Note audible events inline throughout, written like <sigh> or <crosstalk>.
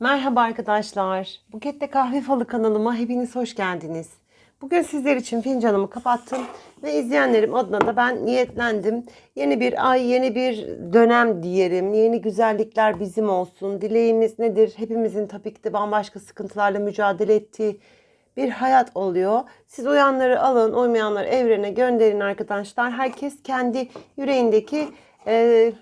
Merhaba arkadaşlar. Buket'te Kahve Falı kanalıma hepiniz hoş geldiniz. Bugün sizler için fincanımı kapattım ve izleyenlerim adına da ben niyetlendim. Yeni bir ay, yeni bir dönem diyelim. Yeni güzellikler bizim olsun. Dileğimiz nedir? Hepimizin tabii ki de bambaşka sıkıntılarla mücadele ettiği bir hayat oluyor. Siz uyanları alın, uymayanları evrene gönderin arkadaşlar. Herkes kendi yüreğindeki e,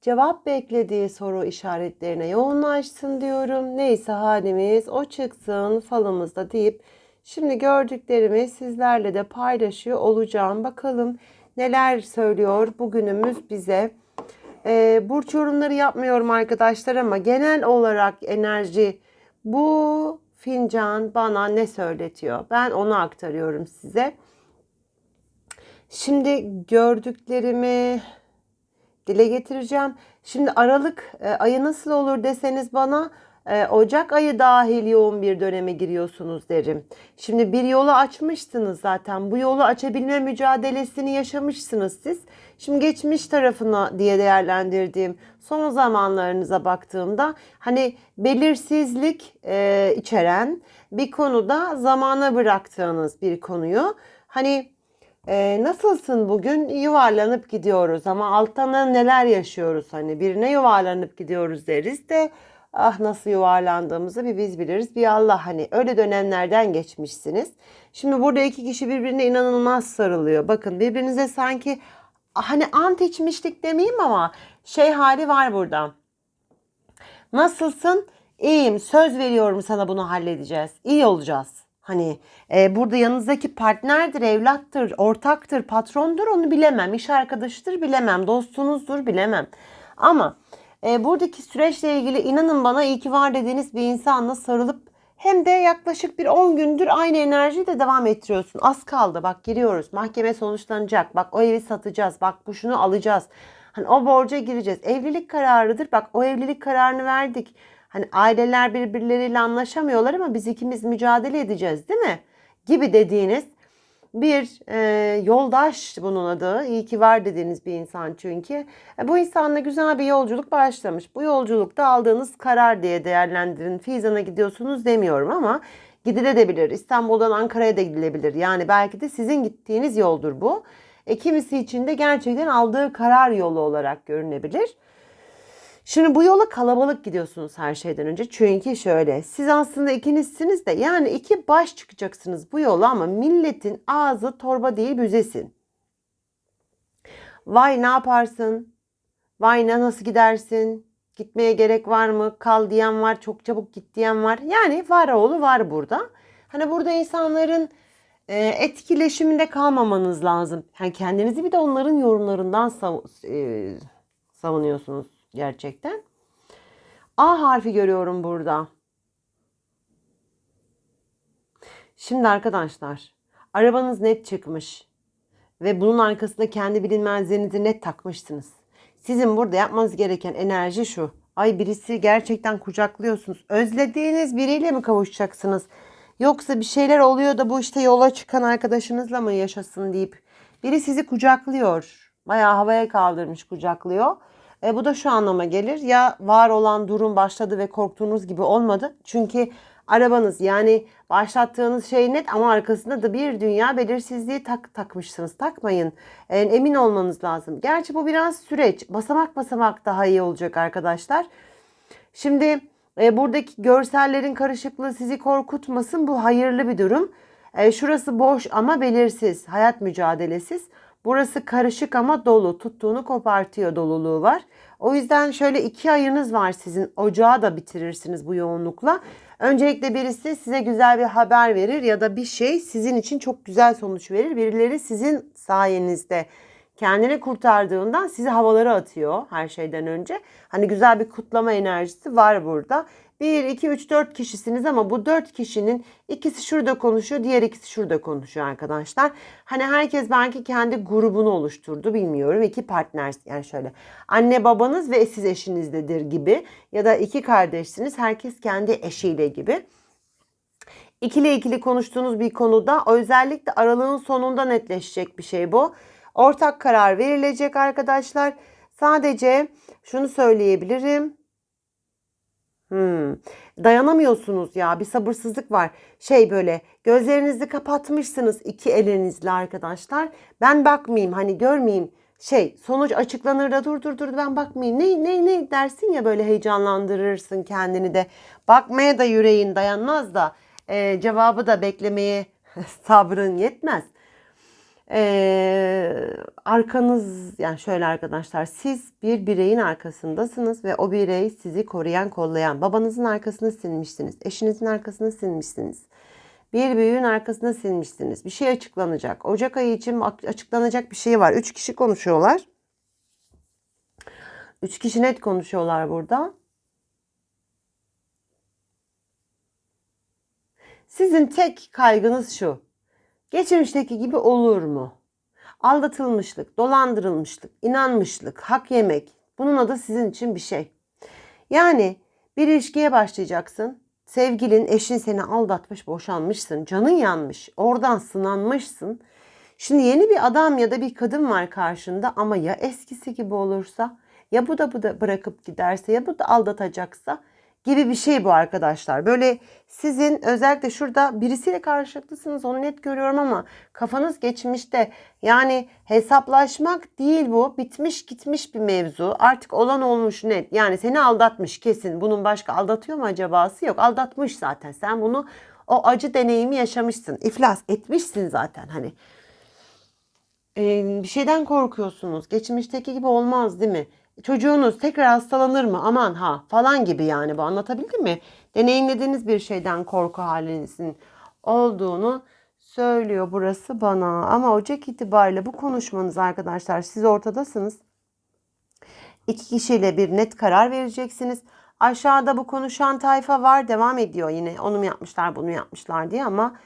cevap beklediği soru işaretlerine yoğunlaşsın diyorum. Neyse halimiz o çıksın falımızda deyip şimdi gördüklerimi sizlerle de paylaşıyor olacağım. Bakalım neler söylüyor bugünümüz bize. Ee, burç yorumları yapmıyorum arkadaşlar ama genel olarak enerji bu fincan bana ne söyletiyor? Ben onu aktarıyorum size. Şimdi gördüklerimi dile getireceğim. Şimdi Aralık e, ayı nasıl olur deseniz bana e, Ocak ayı dahil yoğun bir döneme giriyorsunuz derim. Şimdi bir yolu açmışsınız zaten. Bu yolu açabilme mücadelesini yaşamışsınız siz. Şimdi geçmiş tarafına diye değerlendirdiğim son zamanlarınıza baktığımda hani belirsizlik e, içeren bir konuda zamana bıraktığınız bir konuyu hani ee, nasılsın bugün? Yuvarlanıp gidiyoruz ama alttan neler yaşıyoruz hani birine yuvarlanıp gidiyoruz deriz de ah nasıl yuvarlandığımızı bir biz biliriz bir Allah hani öyle dönemlerden geçmişsiniz. Şimdi burada iki kişi birbirine inanılmaz sarılıyor. Bakın birbirinize sanki hani ant içmişlik demeyeyim ama şey hali var burada. Nasılsın? İyiyim. Söz veriyorum sana bunu halledeceğiz. İyi olacağız. Hani e, burada yanınızdaki partnerdir, evlattır, ortaktır, patrondur onu bilemem. İş arkadaşıdır bilemem. Dostunuzdur bilemem. Ama e, buradaki süreçle ilgili inanın bana iyi ki var dediğiniz bir insanla sarılıp hem de yaklaşık bir 10 gündür aynı enerjiyi de devam ettiriyorsun. Az kaldı bak giriyoruz. Mahkeme sonuçlanacak. Bak o evi satacağız. Bak bu şunu alacağız. Hani o borca gireceğiz. Evlilik kararıdır. Bak o evlilik kararını verdik. Hani aileler birbirleriyle anlaşamıyorlar ama biz ikimiz mücadele edeceğiz değil mi? Gibi dediğiniz bir e, yoldaş bunun adı. İyi ki var dediğiniz bir insan çünkü. E, bu insanla güzel bir yolculuk başlamış. Bu yolculukta aldığınız karar diye değerlendirin. Fizan'a gidiyorsunuz demiyorum ama gidilebilir. İstanbul'dan Ankara'ya da gidilebilir. Yani belki de sizin gittiğiniz yoldur bu. E, kimisi için de gerçekten aldığı karar yolu olarak görünebilir. Şimdi bu yola kalabalık gidiyorsunuz her şeyden önce. Çünkü şöyle siz aslında ikinizsiniz de yani iki baş çıkacaksınız bu yola ama milletin ağzı torba değil büzesin. Vay ne yaparsın? Vay ne nasıl gidersin? Gitmeye gerek var mı? Kal diyen var, çok çabuk git diyen var. Yani var oğlu var burada. Hani burada insanların e, etkileşiminde kalmamanız lazım. Yani kendinizi bir de onların yorumlarından e, savunuyorsunuz gerçekten. A harfi görüyorum burada. Şimdi arkadaşlar arabanız net çıkmış ve bunun arkasında kendi bilinmezlerinizi net takmışsınız. Sizin burada yapmanız gereken enerji şu. Ay birisi gerçekten kucaklıyorsunuz. Özlediğiniz biriyle mi kavuşacaksınız? Yoksa bir şeyler oluyor da bu işte yola çıkan arkadaşınızla mı yaşasın deyip biri sizi kucaklıyor. Bayağı havaya kaldırmış kucaklıyor. E, bu da şu anlama gelir. Ya var olan durum başladı ve korktuğunuz gibi olmadı. Çünkü arabanız yani başlattığınız şey net ama arkasında da bir dünya belirsizliği tak, takmışsınız. Takmayın. E, emin olmanız lazım. Gerçi bu biraz süreç. Basamak basamak daha iyi olacak arkadaşlar. Şimdi e, buradaki görsellerin karışıklığı sizi korkutmasın. Bu hayırlı bir durum. E, şurası boş ama belirsiz. Hayat mücadelesiz. Burası karışık ama dolu. Tuttuğunu kopartıyor doluluğu var. O yüzden şöyle iki ayınız var sizin. Ocağı da bitirirsiniz bu yoğunlukla. Öncelikle birisi size güzel bir haber verir ya da bir şey sizin için çok güzel sonuç verir. Birileri sizin sayenizde kendini kurtardığından sizi havalara atıyor her şeyden önce. Hani güzel bir kutlama enerjisi var burada. 1, 2, 3, 4 kişisiniz ama bu 4 kişinin ikisi şurada konuşuyor, diğer ikisi şurada konuşuyor arkadaşlar. Hani herkes belki kendi grubunu oluşturdu bilmiyorum. İki partner yani şöyle anne babanız ve siz eşinizdedir gibi ya da iki kardeşsiniz herkes kendi eşiyle gibi. İkili ikili konuştuğunuz bir konuda özellikle aralığın sonunda netleşecek bir şey bu. Ortak karar verilecek arkadaşlar. Sadece şunu söyleyebilirim. Hmm. Dayanamıyorsunuz ya. Bir sabırsızlık var. Şey böyle gözlerinizi kapatmışsınız iki elinizle arkadaşlar. Ben bakmayayım hani görmeyeyim. Şey sonuç açıklanır da dur dur dur ben bakmayayım. Ne ne ne dersin ya böyle heyecanlandırırsın kendini de. Bakmaya da yüreğin dayanmaz da e, cevabı da beklemeye <laughs> sabrın yetmez. Ee, arkanız yani şöyle arkadaşlar siz bir bireyin arkasındasınız ve o birey sizi koruyan kollayan babanızın arkasını silmişsiniz eşinizin arkasını silmişsiniz. Bir büyüğün arkasını silmişsiniz. Bir şey açıklanacak. Ocak ayı için açıklanacak bir şey var. Üç kişi konuşuyorlar. Üç kişi net konuşuyorlar burada. Sizin tek kaygınız şu Geçmişteki gibi olur mu? Aldatılmışlık, dolandırılmışlık, inanmışlık, hak yemek. Bunun adı sizin için bir şey. Yani bir ilişkiye başlayacaksın. Sevgilin, eşin seni aldatmış, boşanmışsın. Canın yanmış. Oradan sınanmışsın. Şimdi yeni bir adam ya da bir kadın var karşında ama ya eskisi gibi olursa ya bu da bu da bırakıp giderse ya bu da aldatacaksa gibi bir şey bu arkadaşlar. Böyle sizin özellikle şurada birisiyle karşılıklısınız onu net görüyorum ama kafanız geçmişte. Yani hesaplaşmak değil bu bitmiş gitmiş bir mevzu. Artık olan olmuş net. Yani seni aldatmış kesin. Bunun başka aldatıyor mu acabası? Yok aldatmış zaten. Sen bunu o acı deneyimi yaşamışsın. İflas etmişsin zaten hani. Bir şeyden korkuyorsunuz. Geçmişteki gibi olmaz değil mi çocuğunuz tekrar hastalanır mı aman ha falan gibi yani bu anlatabildim mi? Deneyimlediğiniz bir şeyden korku halinizin olduğunu söylüyor burası bana. Ama Ocak itibariyle bu konuşmanız arkadaşlar siz ortadasınız. İki kişiyle bir net karar vereceksiniz. Aşağıda bu konuşan tayfa var devam ediyor yine onu mu yapmışlar bunu yapmışlar diye ama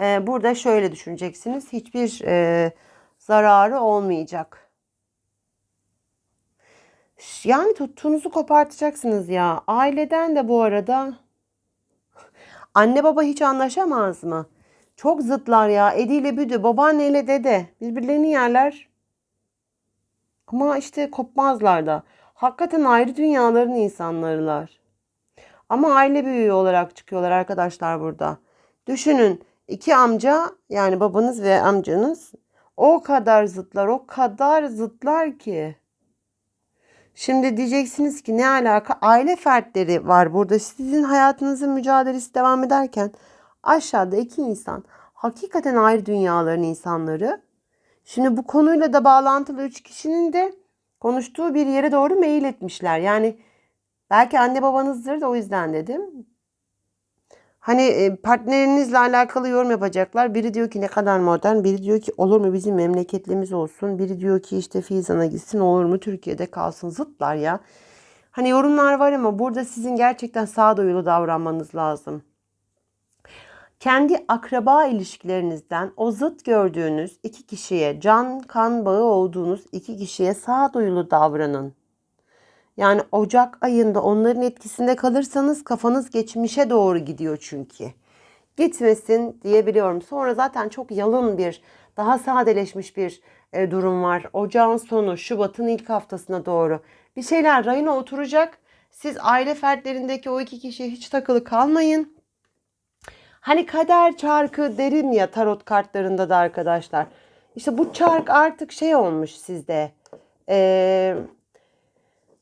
e, burada şöyle düşüneceksiniz. Hiçbir e, zararı olmayacak. Yani tuttuğunuzu kopartacaksınız ya. Aileden de bu arada anne baba hiç anlaşamaz mı? Çok zıtlar ya. Edi ile Büdü, babaanneyle dede. Birbirlerini yerler. Ama işte kopmazlar da. Hakikaten ayrı dünyaların insanlarılar. Ama aile büyüğü olarak çıkıyorlar arkadaşlar burada. Düşünün iki amca yani babanız ve amcanız o kadar zıtlar o kadar zıtlar ki. Şimdi diyeceksiniz ki ne alaka? Aile fertleri var burada. Sizin hayatınızın mücadelesi devam ederken aşağıda iki insan hakikaten ayrı dünyaların insanları. Şimdi bu konuyla da bağlantılı üç kişinin de konuştuğu bir yere doğru mail etmişler. Yani belki anne babanızdır da o yüzden dedim. Hani e, partnerinizle alakalı yorum yapacaklar. Biri diyor ki ne kadar modern. Biri diyor ki olur mu bizim memleketlimiz olsun. Biri diyor ki işte Fizan'a gitsin olur mu Türkiye'de kalsın. Zıtlar ya. Hani yorumlar var ama burada sizin gerçekten sağduyulu davranmanız lazım. Kendi akraba ilişkilerinizden o zıt gördüğünüz iki kişiye, can kan bağı olduğunuz iki kişiye sağduyulu davranın. Yani Ocak ayında onların etkisinde kalırsanız kafanız geçmişe doğru gidiyor çünkü. Gitmesin diyebiliyorum. Sonra zaten çok yalın bir, daha sadeleşmiş bir e, durum var. Ocağın sonu, Şubat'ın ilk haftasına doğru. Bir şeyler rayına oturacak. Siz aile fertlerindeki o iki kişiye hiç takılı kalmayın. Hani kader çarkı derim ya tarot kartlarında da arkadaşlar. İşte bu çark artık şey olmuş sizde. Eee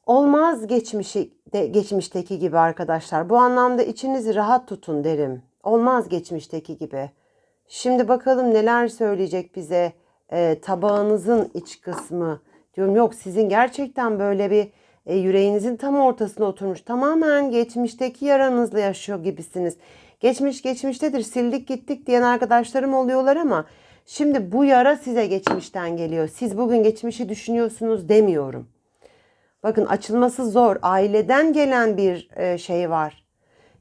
Olmaz geçmişi de, geçmişteki gibi arkadaşlar. Bu anlamda içinizi rahat tutun derim. Olmaz geçmişteki gibi. Şimdi bakalım neler söyleyecek bize e, tabağınızın iç kısmı. Diyorum yok sizin gerçekten böyle bir e, yüreğinizin tam ortasına oturmuş. Tamamen geçmişteki yaranızla yaşıyor gibisiniz. Geçmiş geçmiştedir sildik gittik diyen arkadaşlarım oluyorlar ama şimdi bu yara size geçmişten geliyor. Siz bugün geçmişi düşünüyorsunuz demiyorum. Bakın açılması zor. Aileden gelen bir e, şey var.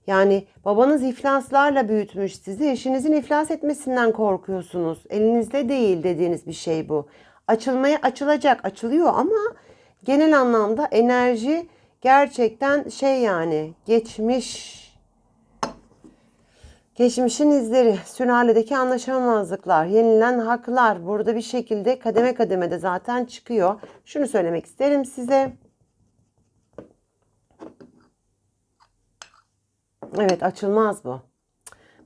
Yani babanız iflaslarla büyütmüş sizi. Eşinizin iflas etmesinden korkuyorsunuz. Elinizde değil dediğiniz bir şey bu. Açılmaya açılacak, açılıyor ama genel anlamda enerji gerçekten şey yani geçmiş Geçmişin izleri, sülaledeki anlaşamamazlıklar, yenilen haklar burada bir şekilde kademe kademe de zaten çıkıyor. Şunu söylemek isterim size. Evet açılmaz bu.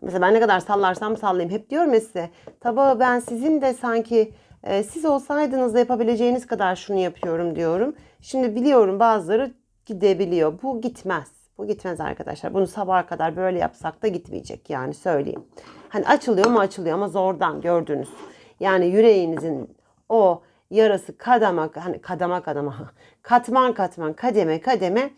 Mesela ben ne kadar sallarsam sallayayım. Hep diyorum ya size. Tabağı ben sizin de sanki e, siz olsaydınız da yapabileceğiniz kadar şunu yapıyorum diyorum. Şimdi biliyorum bazıları gidebiliyor. Bu gitmez. Bu gitmez arkadaşlar. Bunu sabaha kadar böyle yapsak da gitmeyecek yani söyleyeyim. Hani açılıyor mu açılıyor ama zordan gördünüz. Yani yüreğinizin o yarası kadama hani kadama kadama <laughs> katman katman kademe kademe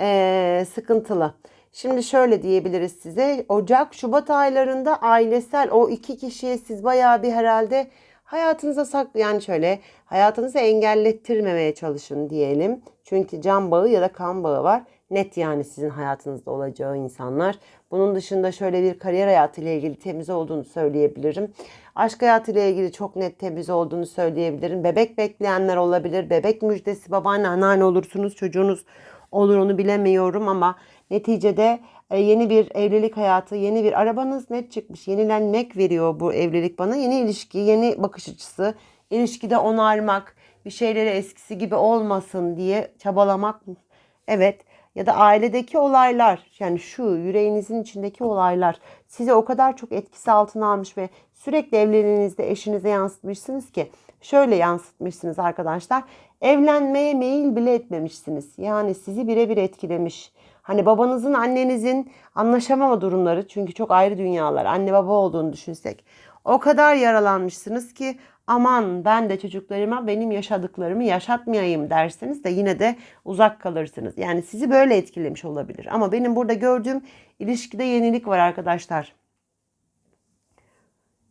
eee, sıkıntılı. Şimdi şöyle diyebiliriz size. Ocak, Şubat aylarında ailesel o iki kişiye siz bayağı bir herhalde hayatınıza sak yani şöyle hayatınızı engellettirmemeye çalışın diyelim. Çünkü can bağı ya da kan bağı var. Net yani sizin hayatınızda olacağı insanlar. Bunun dışında şöyle bir kariyer hayatı ile ilgili temiz olduğunu söyleyebilirim. Aşk hayatı ile ilgili çok net temiz olduğunu söyleyebilirim. Bebek bekleyenler olabilir. Bebek müjdesi babaanne anneanne olursunuz çocuğunuz olur onu bilemiyorum ama neticede e, yeni bir evlilik hayatı, yeni bir arabanız net çıkmış. Yenilenmek veriyor bu evlilik bana. Yeni ilişki, yeni bakış açısı, ilişkide onarmak, bir şeyleri eskisi gibi olmasın diye çabalamak. Evet ya da ailedeki olaylar yani şu yüreğinizin içindeki olaylar sizi o kadar çok etkisi altına almış ve sürekli evliliğinizde eşinize yansıtmışsınız ki şöyle yansıtmışsınız arkadaşlar evlenmeye meyil bile etmemişsiniz yani sizi birebir etkilemiş hani babanızın annenizin anlaşamama durumları çünkü çok ayrı dünyalar anne baba olduğunu düşünsek o kadar yaralanmışsınız ki aman ben de çocuklarıma benim yaşadıklarımı yaşatmayayım dersiniz de yine de uzak kalırsınız. Yani sizi böyle etkilemiş olabilir. Ama benim burada gördüğüm ilişkide yenilik var arkadaşlar.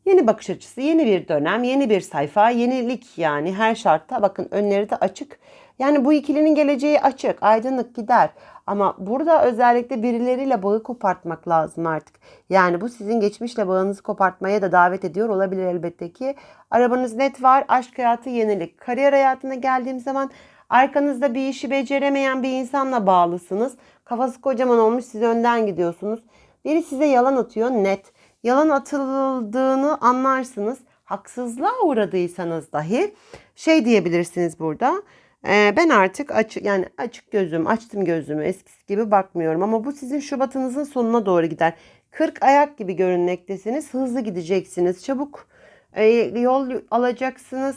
Yeni bakış açısı, yeni bir dönem, yeni bir sayfa, yenilik yani her şartta bakın önleri de açık. Yani bu ikilinin geleceği açık, aydınlık gider. Ama burada özellikle birileriyle bağı kopartmak lazım artık. Yani bu sizin geçmişle bağınızı kopartmaya da davet ediyor olabilir elbette ki. Arabanız net var, aşk hayatı yenilik. Kariyer hayatına geldiğim zaman arkanızda bir işi beceremeyen bir insanla bağlısınız. Kafası kocaman olmuş siz önden gidiyorsunuz. Biri size yalan atıyor net. Yalan atıldığını anlarsınız. Haksızlığa uğradıysanız dahi şey diyebilirsiniz burada. Ee, ben artık açık yani açık gözüm, açtım gözümü eskisi gibi bakmıyorum ama bu sizin Şubat'ınızın sonuna doğru gider. 40 ayak gibi görünmektesiniz. Hızlı gideceksiniz. Çabuk e, yol alacaksınız.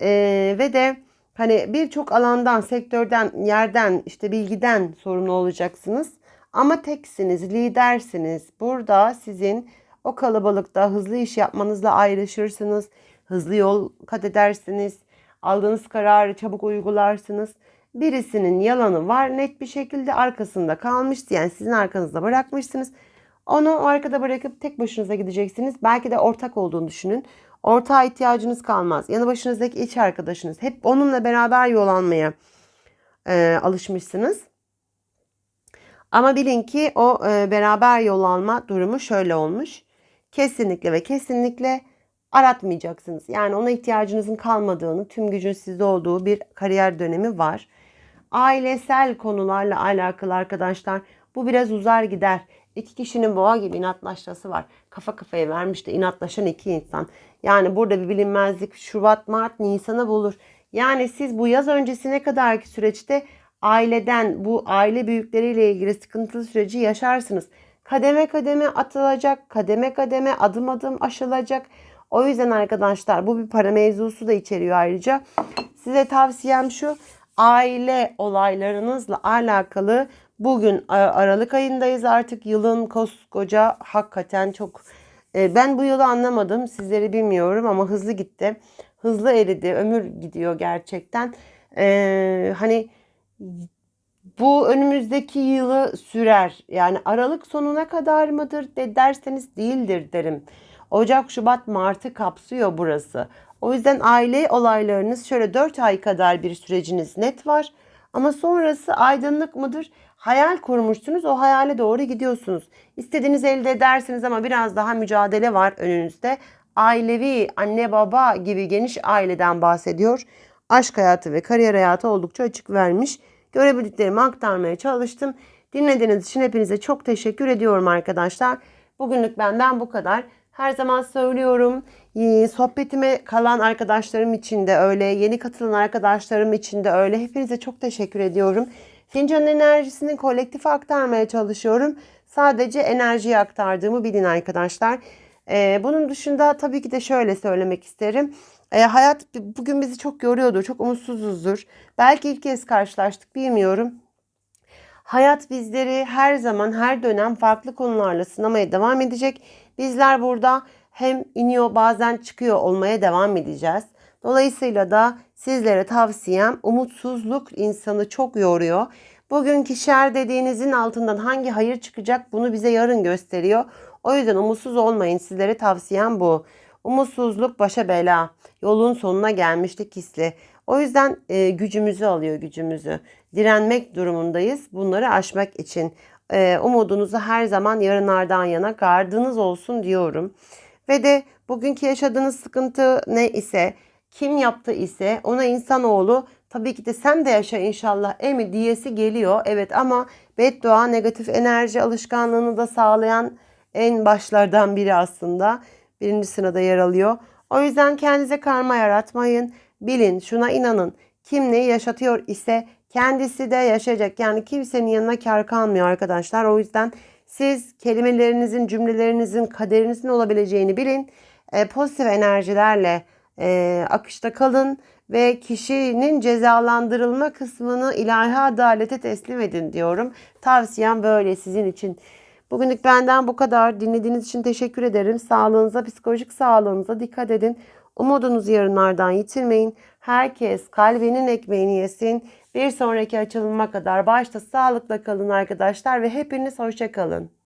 E, ve de hani birçok alandan, sektörden, yerden, işte bilgiden sorumlu olacaksınız. Ama teksiniz, lidersiniz. Burada sizin o kalabalıkta hızlı iş yapmanızla ayrışırsınız. Hızlı yol kat edersiniz. Aldığınız kararı çabuk uygularsınız. Birisinin yalanı var net bir şekilde arkasında kalmıştı. Yani sizin arkanızda bırakmışsınız. Onu arkada bırakıp tek başınıza gideceksiniz. Belki de ortak olduğunu düşünün. Ortağa ihtiyacınız kalmaz. Yanı başınızdaki iç arkadaşınız. Hep onunla beraber yol almaya e, alışmışsınız. Ama bilin ki o e, beraber yol alma durumu şöyle olmuş. Kesinlikle ve kesinlikle aratmayacaksınız. Yani ona ihtiyacınızın kalmadığını, tüm gücün sizde olduğu bir kariyer dönemi var. Ailesel konularla alakalı arkadaşlar bu biraz uzar gider. İki kişinin boğa gibi inatlaşması var. Kafa kafaya vermiş de inatlaşan iki insan. Yani burada bir bilinmezlik Şubat, Mart, Nisan'ı bulur. Yani siz bu yaz öncesine kadarki süreçte aileden, bu aile büyükleriyle ilgili sıkıntılı süreci yaşarsınız. Kademe kademe atılacak, kademe kademe adım adım aşılacak. O yüzden arkadaşlar bu bir para mevzusu da içeriyor ayrıca. Size tavsiyem şu. Aile olaylarınızla alakalı bugün Aralık ayındayız artık yılın koskoca hakikaten çok e, ben bu yılı anlamadım sizleri bilmiyorum ama hızlı gitti. Hızlı eridi ömür gidiyor gerçekten. Ee, hani bu önümüzdeki yılı sürer. Yani Aralık sonuna kadar mıdır de derseniz değildir derim. Ocak, Şubat, Mart'ı kapsıyor burası. O yüzden aile olaylarınız şöyle 4 ay kadar bir süreciniz net var. Ama sonrası aydınlık mıdır? Hayal kurmuşsunuz o hayale doğru gidiyorsunuz. İstediğiniz elde edersiniz ama biraz daha mücadele var önünüzde. Ailevi, anne baba gibi geniş aileden bahsediyor. Aşk hayatı ve kariyer hayatı oldukça açık vermiş. Görebildiklerimi aktarmaya çalıştım. Dinlediğiniz için hepinize çok teşekkür ediyorum arkadaşlar. Bugünlük benden bu kadar. Her zaman söylüyorum. Ee, sohbetime kalan arkadaşlarım için de öyle. Yeni katılan arkadaşlarım için de öyle. Hepinize çok teşekkür ediyorum. Fincanın enerjisini kolektif aktarmaya çalışıyorum. Sadece enerjiyi aktardığımı bilin arkadaşlar. Ee, bunun dışında tabii ki de şöyle söylemek isterim. Ee, hayat bugün bizi çok yoruyordur, çok umutsuzuzdur. Belki ilk kez karşılaştık bilmiyorum. Hayat bizleri her zaman, her dönem farklı konularla sınamaya devam edecek. Bizler burada hem iniyor bazen çıkıyor olmaya devam edeceğiz. Dolayısıyla da sizlere tavsiyem umutsuzluk insanı çok yoruyor. Bugünkü şer dediğinizin altından hangi hayır çıkacak bunu bize yarın gösteriyor. O yüzden umutsuz olmayın. Sizlere tavsiyem bu. Umutsuzluk başa bela. Yolun sonuna gelmiştik hisli. O yüzden e, gücümüzü alıyor gücümüzü. Direnmek durumundayız bunları aşmak için. E, umudunuzu her zaman yarınlardan yana gardınız olsun diyorum. Ve de bugünkü yaşadığınız sıkıntı ne ise, kim yaptı ise ona insanoğlu tabii ki de sen de yaşa inşallah emi diyesi geliyor. Evet ama beddua negatif enerji alışkanlığını da sağlayan en başlardan biri aslında. Birinci sırada yer alıyor. O yüzden kendinize karma yaratmayın. Bilin, şuna inanın. Kim neyi yaşatıyor ise kendisi de yaşayacak. Yani kimsenin yanına kar kalmıyor arkadaşlar. O yüzden siz kelimelerinizin, cümlelerinizin, kaderinizin olabileceğini bilin. E, pozitif enerjilerle e, akışta kalın ve kişinin cezalandırılma kısmını ilahi adalete teslim edin diyorum. Tavsiyem böyle sizin için. Bugünlük benden bu kadar. Dinlediğiniz için teşekkür ederim. Sağlığınıza, psikolojik sağlığınıza dikkat edin. Umudunuzu yarınlardan yitirmeyin. Herkes kalbinin ekmeğini yesin. Bir sonraki açılıma kadar başta sağlıkla kalın arkadaşlar ve hepiniz hoşça kalın.